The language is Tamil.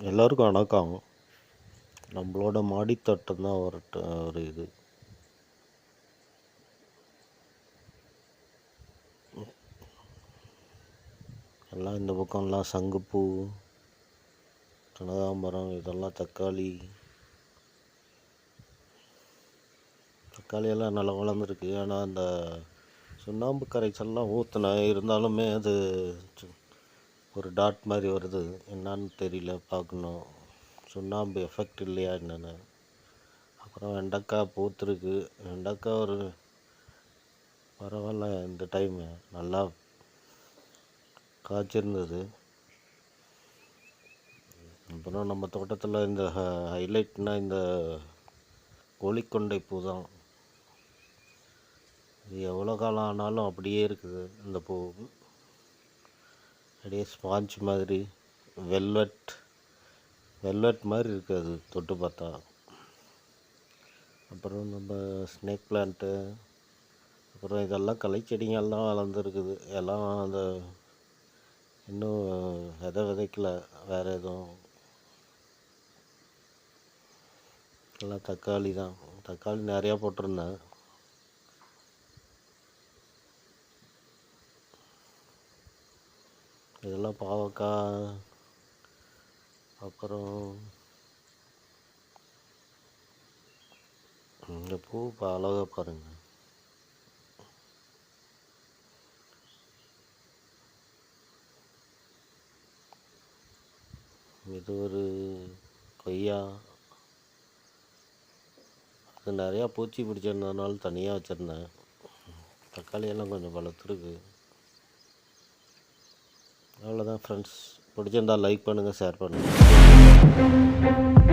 எல்லோருக்கும் வணக்கம் நம்மளோட மாடித்தோட்டம் தான் ஒரு ட- ஒரு இது. எல்லாம் இந்த பக்கம்லாம் சங்குப்பூ கனகாம்பரம் இதெல்லாம் தக்காளி. தக்காளியெல்லாம் நல்லா வளர்ந்துருக்கு. ஆனால் அந்த சுண்ணாம்பு கரைசல்லாம் ஊற்றினேன் இருந்தாலுமே அது ஒரு டாட் மாதிரி வருது. என்னன்னு தெரியல பார்க்கணும். சுண்ணாம்பு எஃபெக்ட் இல்லையா என்னென்னு. அப்புறம் வெண்டைக்காய் பூத்துருக்கு. வெண்டைக்காய் ஒரு பரவாயில்ல இந்த டைமு நல்லா காய்ச்சிருந்தது. அப்புறம் நம்ம தோட்டத்தில் இந்த ஹைலைட்னா இந்த கோழிக்கொண்டை பூ தான் இது எவ்வளோ காலம் ஆனாலும் அப்படியே இருக்குது இந்த பூ. அப்படியே ஸ்பாஞ்ச் மாதிரி வெல்வெட் வெல்வெட் மாதிரி இருக்குது அது தொட்டு பார்த்தா. அப்புறம் நம்ம ஸ்னேக் பிளான்ட்டு அப்புறம் இதெல்லாம் களைச்செடிங்கெல்லாம் வளர்ந்துருக்குது. எல்லாம் அந்த இன்னும் விதை விதைக்கல வேறு எதுவும். எல்லாம் தக்காளி தான். தக்காளி நிறையா போட்டிருந்தேன். இதெல்லாம் பாவக்காய் அப்புறம் இந்த பூ இப்போ அழகா பாருங்கள் இது ஒரு கொய்யா. அது நிறையா பூச்சி பிடிச்சிருந்ததுனால தனியாக வச்சுருந்தேன். தக்காளி எல்லாம் கொஞ்சம் வளர்த்துருக்கு. அவ்வளோதான் ஃப்ரெண்ட்ஸ் பிடிச்சிருந்தால் லைக் பண்ணுங்கள் ஷேர் பண்ணுங்கள்